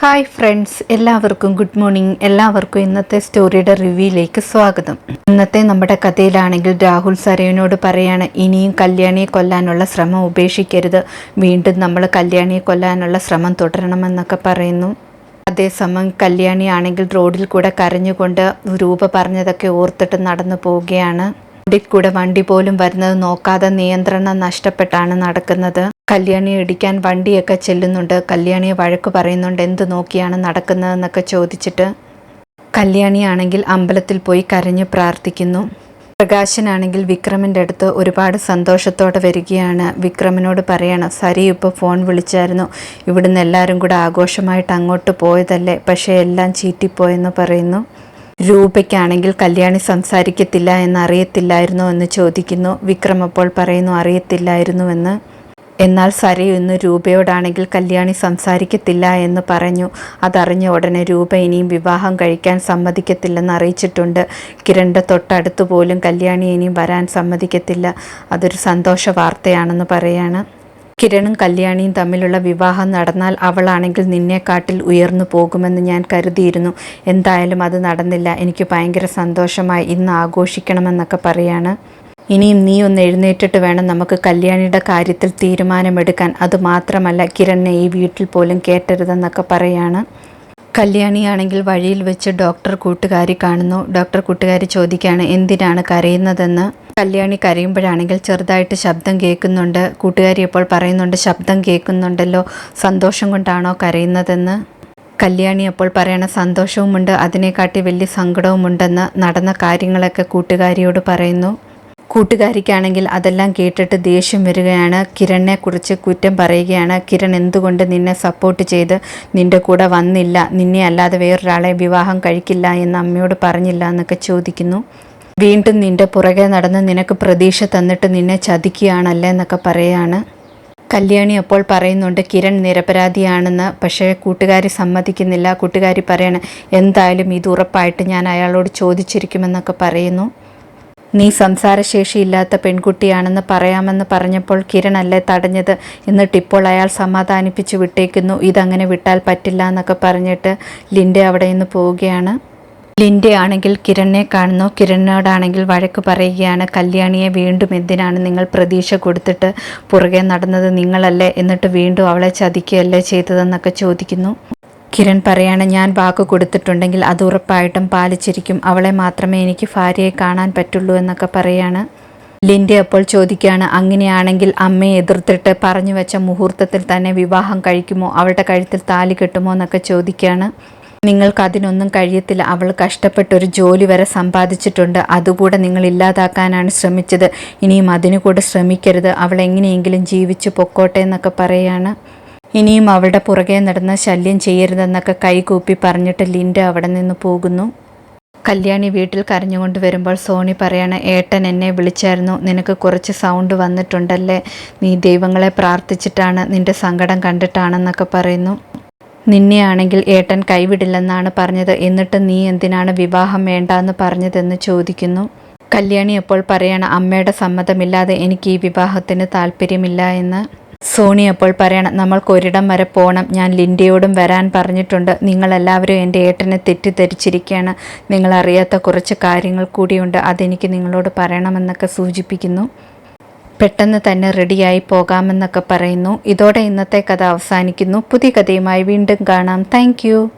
Hi friends എല്ലാവർക്കും good morning എല്ലാവർക്കും ഇന്നത്തെ സ്റ്റോറിയുടെ റിവ്യൂയിലേക്ക് സ്വാഗതം. ഇന്നത്തെ നമ്മുടെ കഥയിലാണെങ്കിൽ രാഹുൽ സരയനോട് പറയാണ് ഇനിയും കല്യാണിയെ കൊല്ലാനുള്ള ശ്രമം ഉപേക്ഷിക്കരുത്. വീണ്ടും നമ്മൾ കല്യാണിയെ കൊല്ലാനുള്ള ശ്രമം തുടരണമെന്നൊക്കെ പറയുന്നു. അതേസമയം കല്യാണിയാണെങ്കിൽ റോഡിൽ കൂടെ കരഞ്ഞുകൊണ്ട് രൂപ പറഞ്ഞതൊക്കെ ഓർത്തിട്ട് നടന്നു പോവുകയാണ്. റോഡിൽ കൂടെ വണ്ടി പോലും വരുന്നത് നോക്കാതെ നിയന്ത്രണം നഷ്ടപ്പെട്ടാണ് നടക്കുന്നത്. കല്യാണി ഇടിക്കാൻ വണ്ടിയൊക്കെ ചെല്ലുന്നുണ്ട്. കല്യാണിയെ വഴക്ക് പറയുന്നുണ്ട്. എന്ത് നോക്കിയാണ് നടക്കുന്നതെന്നൊക്കെ ചോദിച്ചിട്ട് കല്യാണിയാണെങ്കിൽ അമ്പലത്തിൽ പോയി കരഞ്ഞു പ്രാർത്ഥിക്കുന്നു. പ്രകാശനാണെങ്കിൽ വിക്രമിന്റെ അടുത്ത് ഒരുപാട് സന്തോഷത്തോടെ വരികയാണ്. വിക്രമിനോട് പറയണം സരി ഇപ്പോൾ ഫോൺ വിളിച്ചായിരുന്നു. ഇവിടുന്ന് എല്ലാവരും കൂടെ ആഘോഷമായിട്ട് അങ്ങോട്ട് പോയതല്ലേ? പക്ഷേ എല്ലാം ചീറ്റിപ്പോയെന്ന് പറയുന്നു. രൂപയ്ക്കാണെങ്കിൽ കല്യാണി സംസാരിക്കത്തില്ല എന്ന് അറിയത്തില്ലായിരുന്നു എന്ന് ചോദിക്കുന്നു. വിക്രം അപ്പോൾ പറയുന്നു അറിയത്തില്ലായിരുന്നുവെന്ന്. എന്നാൽ സരയു ഇന്ന് രൂപയോടാണെങ്കിൽ കല്യാണി സംസാരിക്കത്തില്ല എന്ന് പറഞ്ഞു. അതറിഞ്ഞ ഉടനെ രൂപ ഇനിയും വിവാഹം കഴിക്കാൻ സമ്മതിക്കത്തില്ലെന്ന് അറിയിച്ചിട്ടുണ്ട്. കിരണിന്റെ തൊട്ടടുത്ത് പോലും കല്യാണി ഇനിയും വരാൻ സമ്മതിക്കത്തില്ല. അതൊരു സന്തോഷ വാർത്തയാണെന്ന് പറയാണ്. കിരണും കല്യാണിയും തമ്മിലുള്ള വിവാഹം നടന്നാൽ അവളാണെങ്കിൽ നിന്നെക്കാട്ടിൽ ഉയർന്നു പോകുമെന്ന് ഞാൻ കരുതിയിരുന്നു. എന്തായാലും അത് നടന്നില്ല. എനിക്ക് ഭയങ്കര സന്തോഷമായി ഇന്ന് ആഘോഷിക്കണമെന്നൊക്കെ പറയാണ്. ഇനിയും നീ ഒന്ന് എഴുന്നേറ്റിട്ട് വേണം നമുക്ക് കല്യാണിയുടെ കാര്യത്തിൽ തീരുമാനമെടുക്കാൻ. അത് മാത്രമല്ല കിരണിനെ ഈ വീട്ടിൽ പോലും കേട്ടരുതെന്നൊക്കെ പറയാണ്. കല്യാണിയാണെങ്കിൽ വഴിയിൽ വെച്ച് ഡോക്ടർ കൂട്ടുകാരി കാണുന്നു. ഡോക്ടർ കൂട്ടുകാരി ചോദിക്കുകയാണ് എന്തിനാണ് കരയുന്നതെന്ന്? കല്യാണി കരയുമ്പോഴാണെങ്കിൽ ചെറുതായിട്ട് ശബ്ദം കേൾക്കുന്നുണ്ട്. കൂട്ടുകാരി ഇപ്പോൾ പറയുന്നുണ്ട് ശബ്ദം കേൾക്കുന്നുണ്ടല്ലോ. സന്തോഷം കൊണ്ടാണോ കരയുന്നതെന്ന്? കല്യാണി അപ്പോൾ പറയണ സന്തോഷവുമുണ്ട്. അതിനെക്കാട്ടി വലിയ സങ്കടവുമുണ്ടെന്ന് നടന്ന കാര്യങ്ങളൊക്കെ കൂട്ടുകാരിയോട് പറയുന്നു. കൂട്ടുകാരിക്കാണെങ്കിൽ അതെല്ലാം കേട്ടിട്ട് ദേഷ്യം വരികയാണ്. കിരണിനെ കുറിച്ച് കുറ്റം പറയുകയാണ്. കിരൺ എന്തുകൊണ്ട് നിന്നെ സപ്പോർട്ട് ചെയ്ത് നിന്റെ കൂടെ വന്നില്ല? നിന്നെ അല്ലാതെ വേറൊരാളെ വിവാഹം കഴിക്കില്ല എന്ന് അമ്മയോട് പറഞ്ഞില്ല എന്നൊക്കെ ചോദിക്കുന്നു. വീണ്ടും നിന്റെ പുറകെ നടന്ന് നിനക്ക് പ്രതീക്ഷ തന്നിട്ട് നിന്നെ ചതിക്കുകയാണല്ലേ എന്നൊക്കെ പറയാണ്. കല്യാണി അപ്പോൾ പറയുന്നുണ്ട് കിരൺ നിരപരാധിയാണെന്ന്. പക്ഷേ കൂട്ടുകാരി സമ്മതിക്കുന്നില്ല. കൂട്ടുകാരി പറയണം എന്തായാലും ഇത് ഉറപ്പായിട്ട് ഞാൻ അയാളോട് ചോദിച്ചിരിക്കുമെന്നൊക്കെ പറയുന്നു. നീ സംസാരശേഷിയില്ലാത്ത പെൺകുട്ടിയാണെന്ന് പറയാമെന്ന് പറഞ്ഞപ്പോൾ കിരൺ അല്ലേ തടഞ്ഞത് എന്നിട്ടിപ്പോൾ അയാൾ സമാധാനിപ്പിച്ച് വിട്ടേക്കുന്നു. ഇതങ്ങനെ വിട്ടാൽ പറ്റില്ല എന്നൊക്കെ പറഞ്ഞിട്ട് ലിൻഡെ അവിടെ നിന്ന് പോവുകയാണ്. ലിൻഡെ ആണെങ്കിൽ കിരണിനെ കാണുന്നു. കിരണിനോടാണെങ്കിൽ വഴക്ക് പറയുകയാണ് കല്യാണിയെ വീണ്ടും എന്തിനാണ് നിങ്ങൾ പ്രതീക്ഷ കൊടുത്തിട്ട് പുറകെ നടന്നത്? നിങ്ങളല്ലേ? എന്നിട്ട് വീണ്ടും അവളെ ചതിക്കുകയല്ലേ ചെയ്തതെന്നൊക്കെ ചോദിക്കുന്നു. കിരൺ പറയാണ് ഞാൻ വാക്ക് കൊടുത്തിട്ടുണ്ടെങ്കിൽ അത് ഉറപ്പായിട്ടും പാലിച്ചിരിക്കും. അവളെ മാത്രമേ എനിക്ക് ഭാര്യയെ കാണാൻ പറ്റുള്ളൂ എന്നൊക്കെ പറയാണ്. ലിൻഡെ അപ്പോൾ ചോദിക്കുകയാണ് അങ്ങനെയാണെങ്കിൽ അമ്മയെ എതിർത്തിട്ട് പറഞ്ഞു വെച്ച മുഹൂർത്തത്തിൽ തന്നെ വിവാഹം കഴിക്കുമോ? അവളുടെ കഴുത്തിൽ താലി കെട്ടുമോ? എന്നൊക്കെ ചോദിക്കുകയാണ്. നിങ്ങൾക്ക് അതിനൊന്നും കഴിയത്തില്ല. അവൾ കഷ്ടപ്പെട്ടൊരു ജോലി വരെ സമ്പാദിച്ചിട്ടുണ്ട്. അതുകൂടെ നിങ്ങൾ ഇല്ലാതാക്കാനാണ് ശ്രമിച്ചത്. ഇനിയും അതിനു കൂടെ ശ്രമിക്കരുത്. അവൾ എങ്ങനെയെങ്കിലും ജീവിച്ചു പൊക്കോട്ടെ എന്നൊക്കെ പറയാണ്. ഇനിയും അവളുടെ പുറകെ നടന്ന ശല്യം ചെയ്യരുതെന്നൊക്കെ കൈകൂപ്പി പറഞ്ഞിട്ട് ലിൻഡ അവിടെ നിന്ന് പോകുന്നു. കല്യാണി വീട്ടിൽ കരഞ്ഞുകൊണ്ട് വരുമ്പോൾ സോണി പറയാണ് ഏട്ടൻ എന്നെ വിളിച്ചായിരുന്നു. നിനക്ക് കുറച്ച് സൗണ്ട് വന്നിട്ടുണ്ടല്ലേ? നീ ദൈവങ്ങളെ പ്രാർത്ഥിച്ചിട്ടാണ് നിന്റെ സങ്കടം കണ്ടിട്ടാണെന്നൊക്കെ പറയുന്നു. നിന്നെയാണെങ്കിൽ ഏട്ടൻ കൈവിടില്ലെന്നാണ് പറഞ്ഞത്. എന്നിട്ട് നീ എന്തിനാണ് വിവാഹം വേണ്ടെന്ന് പറഞ്ഞതെന്ന് ചോദിക്കുന്നു. കല്യാണി അപ്പോൾ പറയണ അമ്മയുടെ സമ്മതമില്ലാതെ എനിക്ക് ഈ വിവാഹത്തിന് താല്പര്യമില്ല എന്ന്. സോണി അപ്പോൾ പറയണം നമ്മൾക്ക് ഒരിടം വരെ പോകണം ഞാൻ ലിൻഡയോടും വരാൻ പറഞ്ഞിട്ടുണ്ട്. നിങ്ങളെല്ലാവരും എന്റെ ഏട്ടനെ തെറ്റിദ്ധരിച്ചിരിക്കുകയാണ്. നിങ്ങളറിയാത്ത കുറച്ച് കാര്യങ്ങൾ കൂടിയുണ്ട്. അതെനിക്ക് നിങ്ങളോട് പറയണമെന്നൊക്കെ സൂചിപ്പിക്കുന്നു. പെട്ടെന്ന് തന്നെ റെഡിയായി പോകാമെന്നൊക്കെ പറയുന്നു. ഇതോടെ ഇന്നത്തെ കഥ അവസാനിക്കുന്നു. പുതിയ കഥയുമായി വീണ്ടും കാണാം. താങ്ക്